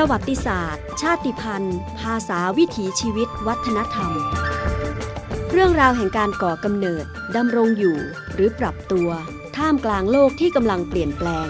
ประวัติศาสตร์ ชาติพันธุ์ ภาษาวิถีชีวิต วัฒนธรรม เรื่องราวแห่งการก่อกำเนิดดำรงอยู่ หรือปรับตัว ท่ามกลางโลกที่กำลังเปลี่ยนแปลง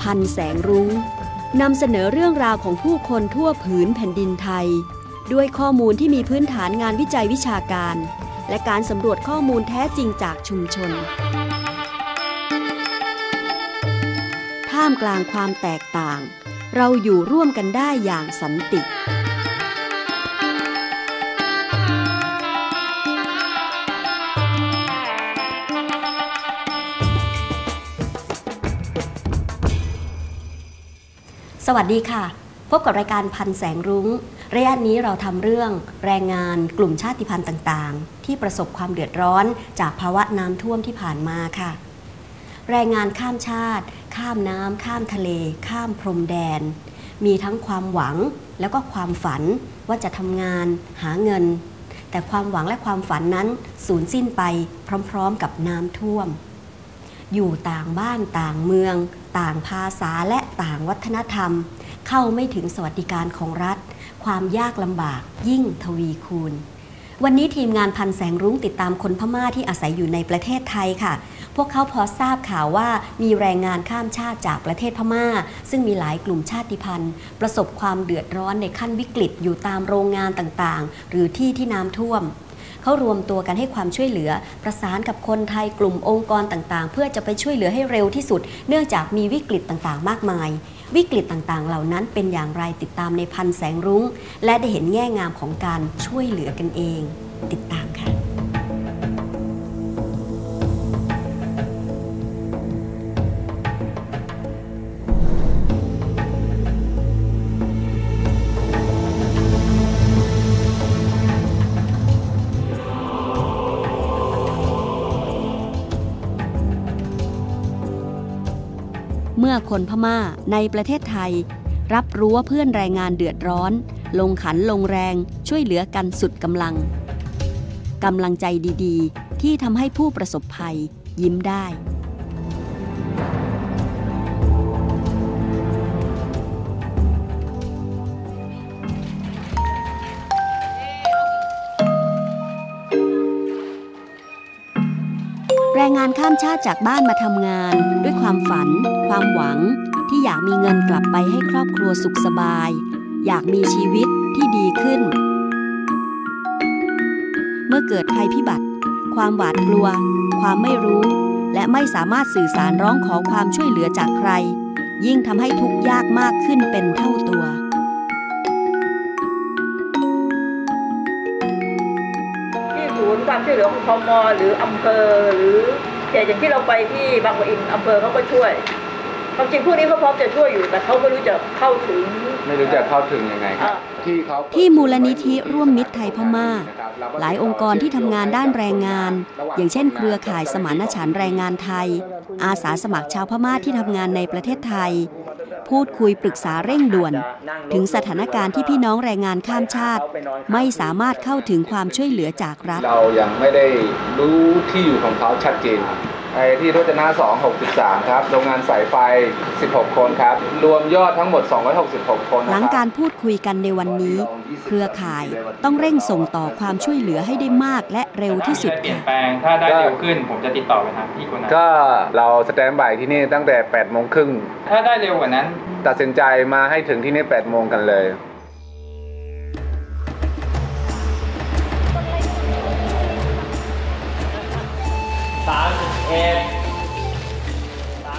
พันแสงรุง้งนำเสนอเรื่องราวของผู้คนทั่วผืนแผ่นดินไทย ด้วยข้อมูลที่มีพื้นฐานงานวิจัยวิชาการ และการสำรวจข้อมูลแท้จริงจากชุมชน ท่ามกลางความแตกต่าง เราอยู่ร่วมกันได้อย่างสันติสวัสดีค่ะ พบกับรายการพันแสงรุง้ง ระยะนี้เราทำเรื่องแรงงานกลุ่มชาติพันธุ์ต่างๆ ที่ประสบความเดือดร้อนจากภาวะน้ำท่วมที่ผ่านมาค่ะ แรงงานข้ามชาติ ข้ามน้ำข้ามทะเล ข้ามพรมแดน มีทั้งความหวังแล้วก็ความฝันว่าจะทำงานหาเงิน แต่ความหวังและความฝันนั้นสูญสิ้นไปพร้อมๆกับน้ำท่วม อยู่ต่างบ้านต่างเมือง ต่างภาษาและต่างวัฒนธรรม เข้าไม่ถึงสวัสดิการของรัฐ ความยากลำบากยิ่งทวีคูณวันนี้ทีมงานพันแสงรุ้งติดตามคนพม่าที่อาศัยอยู่ในประเทศไทยค่ะ พวกเขาพอทราบข่าวว่ามีแรงงานข้ามชาติจากประเทศพม่า ซึ่งมีหลายกลุ่มชาติพันธุ์ ประสบความเดือดร้อนในขั้นวิกฤตอยู่ตามโรงงานต่างๆ หรือที่ที่น้ำท่วมเขารวมตัวกันให้ความช่วยเหลือ ประสานกับคนไทยกลุ่มองค์กรต่างๆ เพื่อจะไปช่วยเหลือให้เร็วที่สุด เนื่องจากมีวิกฤตต่างๆ มากมาย วิกฤตต่างๆ เหล่านั้นเป็นอย่างไรติดตามในพันแสงรุง้ง และได้เห็นแง่งามของการช่วยเหลือกันเอง ติดตามค่ะ เมื่อคนพม่าในประเทศไทย รับรู้ว่าเพื่อนแรงงานเดือดร้อน ลงขันลงแรงช่วยเหลือกันสุดกำลังกำลังใจดีๆ ที่ทำให้ผู้ประสบภัยยิ้มได้ แรงงานข้ามชาติจากบ้านมาทำงาน ด้วยความฝัน ความหวัง ที่อยากมีเงินกลับไปให้ครอบครัวสุขสบาย อยากมีชีวิตที่ดีขึ้น เมื่อเกิดภัยพิบัติ ความหวาดกลัว ความไม่รู้ และไม่สามารถสื่อสารร้องขอความช่วยเหลือจากใคร ยิ่งทำให้ทุกข์ยากมากขึ้นเป็นเท่าตัว ความช่วยเหลือของพมหรืออำเภอหรืออย่างที่เราไปที่บางปะอินอำเภอเขาก็ช่วย ความจริงพวกนี้เขาพร้อมจะช่วยอยู่ แต่เขาไม่รู้จะเข้าถึง ไม่รู้จะเข้าถึงยังไงครัอ่าบที่เขาที่มูลนิธิร่วมมิตรไทยพม่า หลายองค์กรที่ทำงานด้านแรงงาน อย่างเช่น เครือข่ายสมานฉันท์แรงงานไทย อาสาสมัครชาวพม่าที่ทำงานในประเทศไทย พูดคุยปรึกษาเร่งด่วน ถึงสถานการณ์ที่พี่น้องแรงงานข้ามชาติ ไม่สามารถเข้าถึงความช่วยเหลือจากรัฐ เรายังไม่ได้รู้ที่อยู่ของเขาชัดเจน ไอ้ที่รจนา263 ครับ โรงงานสายไฟ 16 คนครับ รวมยอดทั้งหมด 266 คนหลังนะคการับรพูดคุยกันในวันนี้ เครือข่ายต้องเร่งส่งต่อความช่วยเหลือให้ได้มากและเร็วที่สุดเปลี่ยนค่ะแปลงถ้าได้เร็วขึ้น ผมจะติดต่อไปทางพี่คนนั้นก็เราสแตนบายที่นี่ตั้งแต่8โมงครึ่งถ้าได้เร็วกว่านั้น ตัดสินใจมาให้ถึงที่นี่8โมงกันเลย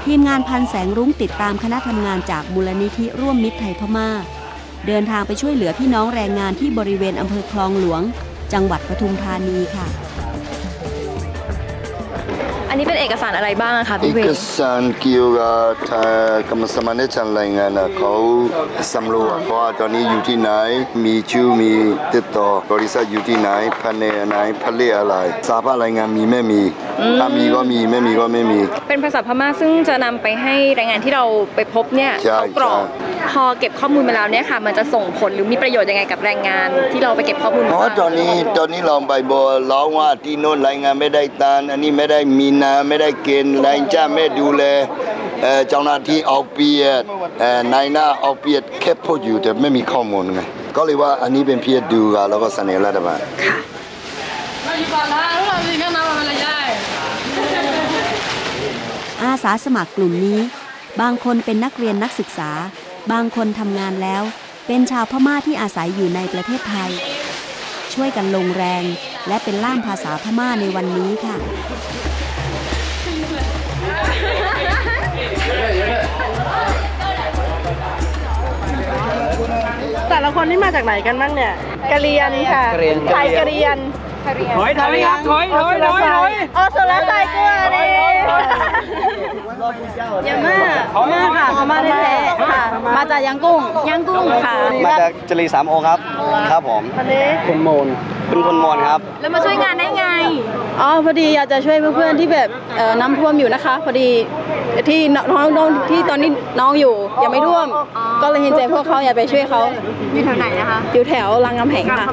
ทีมงานพันแสงรุ้งติดตามคณะทำงานจากมูลนิธิร่วมมิตรไทยพม่า เดินทางไปช่วยเหลือพี่น้องแรงงานที่บริเวณอำเภอคลองหลวง จังหวัดปทุมธานีค่ะ อันนี้เป็นเอกสารอะไรบ้างอะคะเอพี่เวกงสารเกี่ยวกับทางกรรมสมานฉันท์รายงานนะเขาสำรวจว่าตอนนี้อยู่ที่ไหน มีชื่อมีติดต่อบริษัทอยู่ที่ไหนแผนกไหนผลิตอะไรสาภาพรายงานมีไม่มี ถ้ามีก็มีไม่มีก็ไม่มี เป็นภาษาพม่าซึ่งจะนำไปให้แรงงานที่เราไปพบเนี่ยใช่เขากรอก ใช่ พอเก็บข้อมูลมาแล้วเนี่ยค่ะ มันจะส่งผลหรือมีประโยชน์ยังไงกับแรงงาน ที่เราไปเก็บข้อมูลเพมาราะว่าตอนนี้ตอนนี้เราไปบอกร้องว่าที่โน่นรายงานไม่ได้ตานอันนี้ไม่ได้มีนาไม่ได้เกณฑ์รายจ้างไม่ดูแลအဲเจ้าหน้าที่เอาเปรียบအဲนายหน้าเอาเปรียบแค่พูดอยู่แต่ไม่มีข้อมูลไงก็เลยว่าอันนี้เป็นเพียดูกันแล้วก็เสนอรัฐบาลอาสาสมัครกลุ่มนี้ บางคนเป็นนักเรียนนักศึกษา บางคนทำงานแล้ว เป็นชาวพม่าที่อาศัยอยู่ในประเทศไทย ช่วยกันลงแรง และเป็นล่ามภาษาพม่าในวันนี้ค่ะ แต่ละคนนี่มาจากไหนกันบ้างเนี่ยกะเรียนค่ะไทยกะเรียนถอยถอยครับถอยถอยถอยถอยอ๋อสุรศัยกลัว ดิยาม่าพม่าค่ะพม่าแท้ๆค่ะ มาจากยังกุ้งยังกุ้งค่ะมาจากจรีสามโอครับ ครับผมวันนี้คุณโมนเป็นคนมอนครับ แล้วมาช่วยงานได้ไง อ๋อพอดีอยากจะช่วยเพื่อนๆที่แบบเอ่อน้ำท่วมอยู่นะคะ พอดีที่น้องน้องที่ตอนนี้น้องอยู่ยังไม่ท่วม ก็เลยเห็นใจพวกเขาอยากไปช่วยเขาอยู่แถวไหนนะคะ อยู่แถวรางกำแหงค่ะ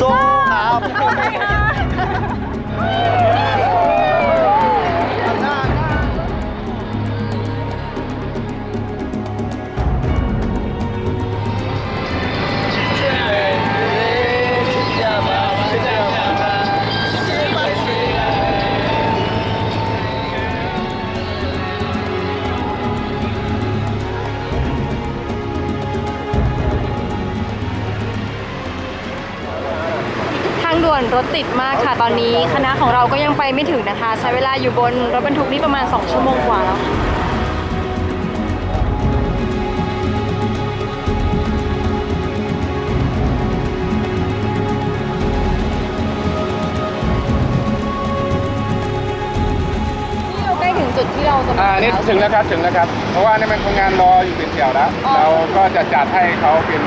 ค่ะ ตอนนี้คณะของเราก็ยังไปไม่ถึงนะคะ ใช้เวลาอยู่บนรถบรรทุกนี่ประมาณ 2 ชั่วโมงกว่าแล้วค่ะใกล้ถึงจุดที่เราจะอ่ามานี่แล้วถึงแล้วครับถึงแล้วครับ เพราะว่านี่มันคนงานรออยู่เป็นแถวแล้วเราก็จะจัดให้เขาเป็น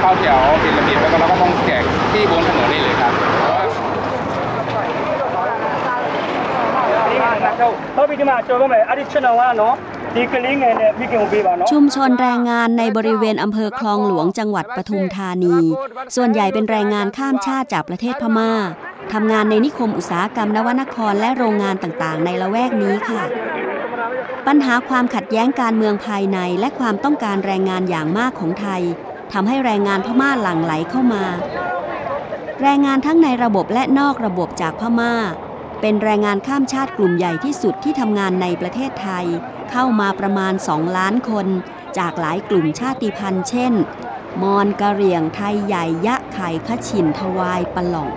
เข้าแถวเป็นระเบียบแล้วก็เราก็ต้องแจกที่บนถนนนี่เลยครับ ชุมชนแรงงานในบริเวณอำเภอคลองหลวงจังหวัดปทุมธานี ส่วนใหญ่เป็นแรงงานข้ามชาติจากประเทศพม่าทำงานในนิคมอุตสาหกรรมนวนครและโรงงานต่างๆ ในละแวกนี้ค่ะ ปัญหาความขัดแย้งการเมืองภายในและความต้องการแรงงานอย่างมากของไทยทำให้แรงงานพม่าหลั่งไหลเข้ามา แรงงานทั้งในระบบและนอกระบบจากพม่า เป็นแรงงานข้ามชาติกลุ่มใหญ่ที่สุดที่ทำงานในประเทศไทย เข้ามาประมาณ 2 ล้านคน จากหลายกลุ่มชาติพันธุ์เช่น มอญกะเหรี่ยงไทยใหญ่ยะไข่ขชินทวายปะหล่อง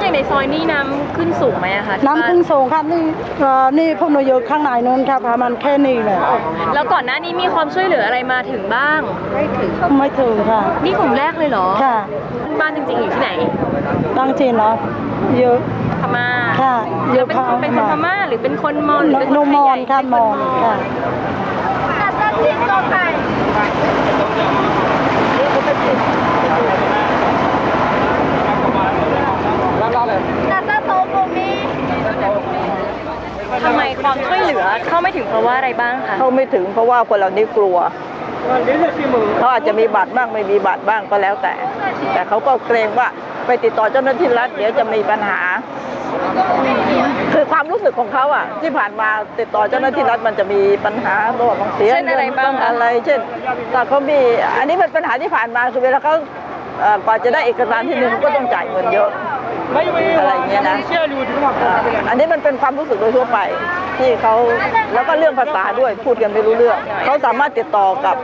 อย่างในซอยนี้น้ำขึ้นสูงไหมอะคะที่น้ำบ้าขึ้นสูงครับนี่เอ่อนี่พวกหนูอยู่ข้างในนู้นครับประมาณแค่นี้เลยแล้วก่อนหน้านี้มีความช่วยเหลืออะไรมาถึงบ้าง ไม่ถึงไม่ถึงค่ะ นี่กลุ่มแรกเลยเหรอค่ะบ้านจริงๆอยู่ที่ไหนบางทีเนาะเยอะ พม่าค่ะเยแล้วอะเป็นค่ะคนเป็นคนพม่าหรือเป็นคนมอญหรือเป็นโนคนมอนไทยใหญ่ค่ะมอนค่ะทำไมความช่วยเหลือเข้าไม่ถึงเพราะว่าอะไรบ้างคะเข้าไม่ถึงเพราะว่าคนเหล่านี้กลัวเขาอาจจะมีบัตรบ้างไม่มีบัตรบ้างก็แล้วแต่ แต่เขาก็เกรงว่าไปติดต่อเจ้าหน้าที่รัฐเดี๋ยวจะมีปัญหา คือความรู้สึกของเขาอะที่ผ่านมาติดต่อเจ้าหน้าที่รัฐมันจะมีปัญหาระหว่างเสียเช่นอะไรบ้างต้คะอะไร เช่นถ้าเขามีอันนี้เป็นปัญหาที่ผ่านมาคือเวลาเขาเอ่อ กว่าจะได้เอกสารที่หนึ่งก็ต้องจ่ายเงินเยอะอะไรเงี้ยนะอันนี้มันเป็นความรู้สึกโดยทั่วไป ที่เขาแล้วก็เรื่องภาษาด้วยพูดกันไม่รู้เรื่องเขาสามารถติดต่อกับ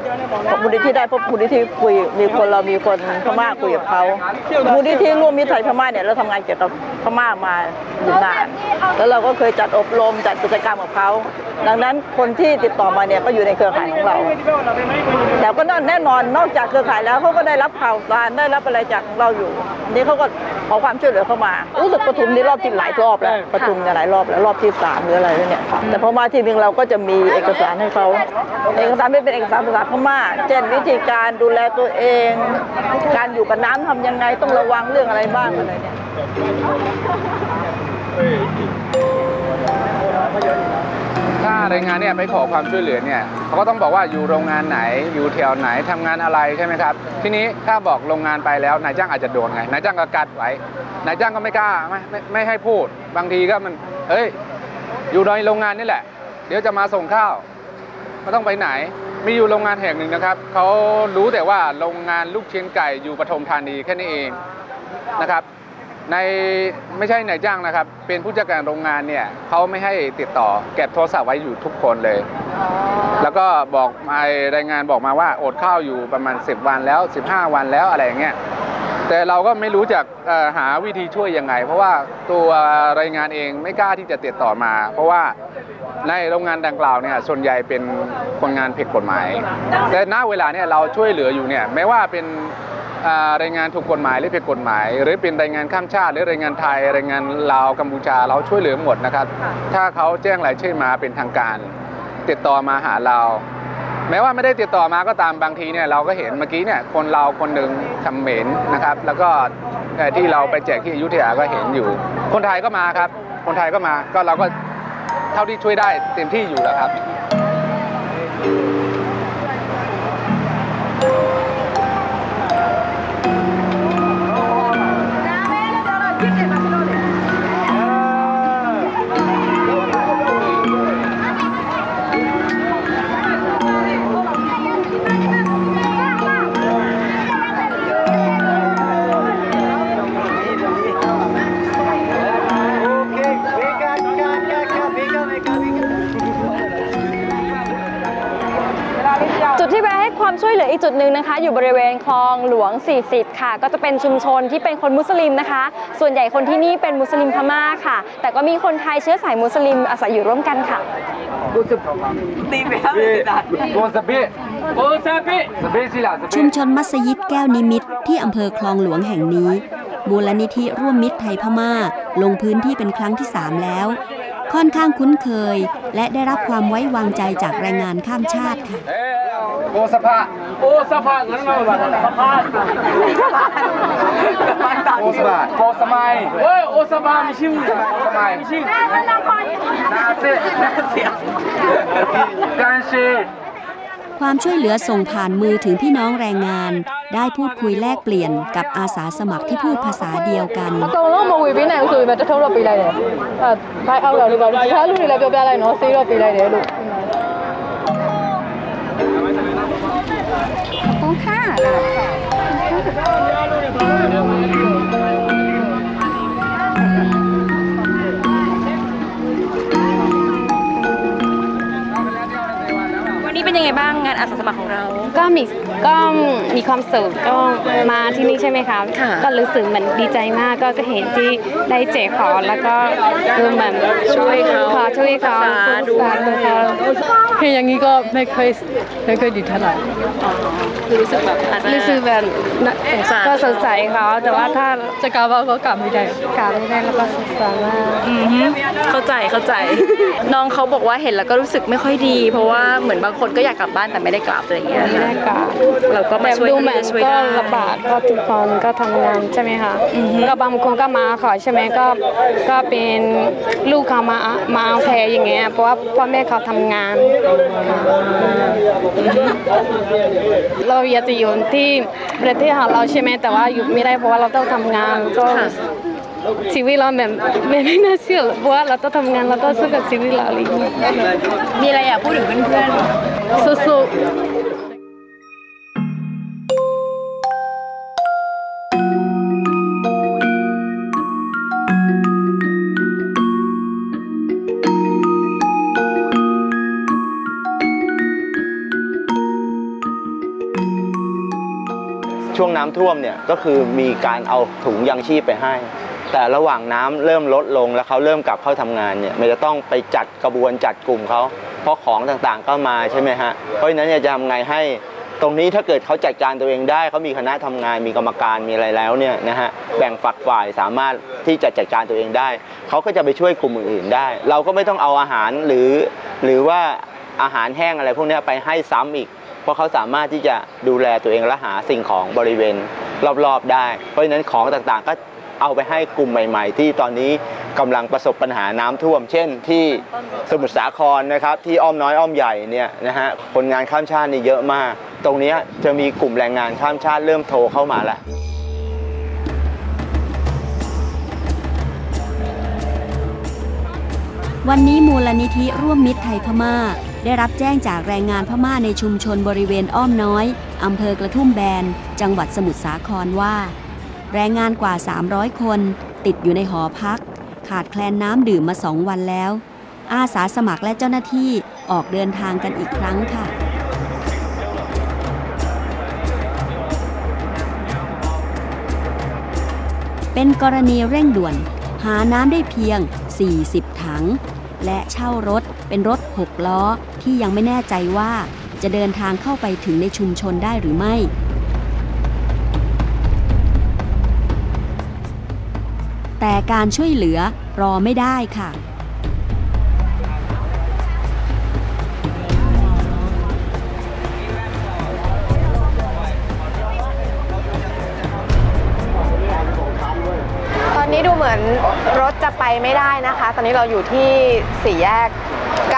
มูลนิธิได้เพราะมูลนิธิคุยมีคนเรามีคนพม่าคุยกับเขามูลนิธิร่วมมิตรไทยพม่าเนี่ยเราทำงานเกี่ยวกับพม่ามาอยู่นาน แล้วเราก็เคยจัดอบรมจัดกิจกรรมกับเขา ดังนั้นคนที่ติดต่อมาเนี่ยก็อยู่ในเครือข่ายของเรา แต่ก็แน่นอนนอกจากเครือข่ายแล้วเขาก็ได้รับข่าวสารได้รับอะไรจากเราอยู่อันนี่เขาก็ขอความช่วยเหลือเข้ามารู้สึกปทุมนี่รอบที่หลายรอบแล้วปทุมเนี่ยหลายรอบแล้วรอบที่สามหรืออะไรเนี่ยแต่พอมาทีนึงเราก็จะมีเอกสารให้เขาเอกสารไม่เป็นเอกสารภาษาพม่าเช่นวิธีการดูแลตัวเอง การอยู่กับน้ำทำยังไงต้องระวังเรื่องอะไรบ้างอะไรเนี่ย ถ้าแรงงานเนี่ยไปขอความช่วยเหลือเนี่ยเขาก็ต้องบอกว่าอยู่โรงงานไหนอยู่แถวไหนทำงานอะไรใช่ไหมครับ ทีนี้ถ้าบอกโรงงานไปแล้วนายจ้างอาจจะโดนไงนายจ้างก็กัดไว้นายจ้างก็ไม่กล้าไม่ไม่ไม่ให้พูด บางทีก็มันเอ้ยอยู่ในโรงงานนี่แหละ เดี๋ยวจะมาส่งข้าวไม่ต้องไปไหน มีอยู่โรงงานแห่งหนึ่งนะครับเขารู้แต่ว่าโรงงานลูกชิ้นไก่อยู่ปทุมธานีแค่นี้เองนะครับ ในไม่ใช่นายจ้างนะครับ เป็นผู้จัดการโรงงานเนี่ยเขาไม่ให้ติดต่อเก็บโทรศัพท์ไว้อยู่ทุกคนเลย แล้วก็บอกมารายงานบอกมาว่าอดข้าวอยู่ประมาณ 10 วันแล้ว 15 วันแล้วอะไรอย่างเงี้ยแต่เราก็ไม่รู้จักเอ่อหาวิธีช่วยยังไง เพราะว่าตัวรายงานเองไม่กล้าที่จะติดต่อมา เพราะว่าในโรงงานดังกล่าวเนี่ยส่วนใหญ่เป็นคนงานผิดกฎหมาย แต่ณเวลาเนี่ยเราช่วยเหลืออยู่เนี่ยไม่ว่าเป็น อ่ารายงานถูกกฎหมายหรือผิดกฎหมาย หรือเป็นรายงานข้ามชาติ หรือรายงานไทยรายงานลาวกัมพูชาเราช่วยเหลือหมดนะครับ ถ้าเขาแจ้งรายชื่อมาเป็นทางการ ติดต่อมาหาเราแม้ว่าไม่ได้ติดต่อมาก็ตามบางทีเนี่ยเราก็เห็นเมื่อกี้เนี่ยคนเราวคนหนึ่งคำเหม็นนะครับ แล้วก็เอ่อที่เราไปแจกที่อยุธยาก็เห็นอยู่ คนไทยก็มาครับ คนไทยก็มาก็เราก็เท่าที่ช่วยได้เต็มที่อยู่แล้วครับ อยู่บริเวณคลองหลวง 40 ค่ะ ก็จะเป็นชุมชนที่เป็นคนมุสลิมนะคะ ส่วนใหญ่คนที่นี่เป็นมุสลิมพม่าค่ะ แต่ก็มีคนไทยเชื้อสายมุสลิมอาศัยอยู่ร่วมกันค่ะชุมชนมัสยิดแก้วนิมิตรที่อำเภอคลองหลวงแห่งนี้ มูลนิธิร่วมมิตรไทยพม่า ลงพื้นที่เป็นครั้งที่ 3 แล้ว ค่อนข้างคุ้นเคย และได้รับความไว้วางใจจากแรงงานข้ามชาติค่ะ โอสภาโอสภางั้นมาแบบสภาโอสภาโอสมัยเอ้ยโอสภาไม่ชื่อโอสมัยไม่ชื่อนาเซนาเซียกันเช ความช่วยเหลือส่งผ่านมือถึงพี่น้องแรงงาน ได้พูดคุยแลกเปลี่ยนกับอาสาสมัครที่พูดภาษาเดียวกัน အကုန်လုံးမဝေပေးနိုင်ဘူးဆိုရင်ပဲတစ်ထုပ်တော့ပေးလိုက်တယ်အဲဘိုက်အောက်ရောက်လို့ပါတခြားလူတွေလည်းပြောပြလိုက်နော်ဆေးတော့ပေးလိုက်တယ်လို့ วันนี้เป็นยังไงบ้างงานอาสาสมัครของเรา ก็มีก็มีความสุขก็มาที่นี่ใช่ไหมคะค่ะ ก็รู้สึกเหมือนดีใจมากก็ก็เห็นที่ได้แจกของแล้วก็คือเหมือนช่วยเขาขอช่วยเขาภาษาด้วยพูภาษาด้วยเขาเห็นอย่างนี้ก็ไม่ค่อยไม่ค่อยดีเท่าไหร่ คือรู้สึกแบบอาจจะรู้สึกแบบน่ะสงสารก็สงสัยเขาแต่ว่าถ้าจะกลับว่าก็กลับไม่ได้กลับไม่ได้แล้วก็สงสารมากอือฮึเข้าใจเข้าใจ น้องเขาบอกว่าเห็นแล้วก็รู้สึกไม่ค่อยดี เพราะว่าเหมือนบางคนก็อยากกลับบ้านแต่ไม่ได้กลับอะไรอย่างเงี้ยไม่ได้กลับเราก็มาแบบช่วยดูเหมือนช่วยก็ได้ลำบากก็ทุกคนก็ทำงานใช่ไหมคะก็บางคนก็มาขอใช่ไหมก็ก็เป็นลูกเขามามาเอาแพรอย่างเงี้ยเพราะว่าพ่อแม่เขาทำงานเราอยากจะอยู่ที่ประเทศของเราใช่ไหมแต่ว่าอยู่ไม่ได้เพราะว่าเราต้องทำงานก็ชีวิตเราแบบไม่ไม่น่าเชื่อเพราะว่าเราต้องทำงานเราต้องสู้กับชีวิตเราอะไรอย่างเงี้ยมีอะไรอยากพูดถึงเพื่อนสู้ๆ ช่วงน้ำท่วมเนี่ยก็คือมีการเอาถุงยังชีพไปให้ แต่ระหว่างน้ำเริ่มลดลงแล้วเขาเริ่มกลับเข้าทำงานเนี่ยมันจะต้องไปจัดกระบวนจัดกลุ่มเขาเพราะของต่างๆก็มาใช่ไหมฮะเพราะฉะนั้นจะทำไงให้ตรงนี้ถ้าเกิดเขาจัดการตัวเองได้เขามีคณะทำงานมีกรรมการมีอะไรแล้วเนี่ยนะฮะแบ่งฝักฝ่ายสามารถที่จะจัดการตัวเองได้ เขาก็จะไปช่วยกลุ่มอื่นๆได้ เราก็ไม่ต้องเอาอาหารหรือ หรือว่าอาหารแห้งอะไรพวกนี้ไปให้ซ้ำอีก ราะเขาสามารถที่จะดูแลตัวเองและหาสิ่งของบริเวณรอบๆได้ เพราะฉะนั้นของต่างๆก็เอาไปให้กลุ่มใหม่ ๆ ที่ตอนนี้กำลังประสบปัญหาน้ำท่วม เช่น ที่สมุทรสาครนะครับ ที่อ้อมน้อยอ้อมใหญ่เนี่ยนะฮะคนงานข้ามชาตินี่เยอะมาก ตรงนี้จะมีกลุ่มแรงงานข้ามชาติเริ่มโทรเข้ามาแล้ววันนี้มูลนิธิร่วมมิตรไทยพม่า ได้รับแจ้งจากแรงงานพม่าในชุมชนบริเวณอ้อมน้อย อำเภอกระทุ่มแบน จังหวัดสมุทรสาครว่า แรงงานกว่า 300 คน ติดอยู่ในหอพัก ขาดแคลนน้ำดื่มมาสองวันแล้ว อาสาสมัครและเจ้าหน้าที่ออกเดินทางกันอีกครั้งค่ะเป็นกรณีเร่งด่วน หาน้ำได้เพียง 40 ถัง และเช่ารถเป็นรถ 6 ล้อ ที่ยังไม่แน่ใจว่าจะเดินทางเข้าไปถึงในชุมชนได้หรือไม่ แต่การช่วยเหลือรอไม่ได้ค่ะตอนนี้ดูเหมือนรถจะไปไม่ได้นะคะ ตอนนี้เราอยู่ที่สี่แยก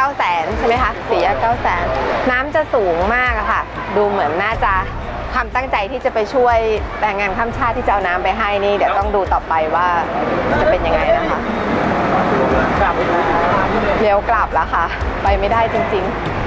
9 0 0แสนใช่ไหมคะสี่แยก9 0 0แสนน้ำจะสูงมากอะค่ะ ดูเหมือนน่าจะความตั้งใจที่จะไปช่วยแรงงานข้ามชาติที่จะเอาน้ำไปให้นี่ เดี๋ยวต้องดูต่อไปว่าจะเป็นยังไงนะคะเลี้ยวกลับแล้วค่ะ ไปไม่ได้จริง ๆ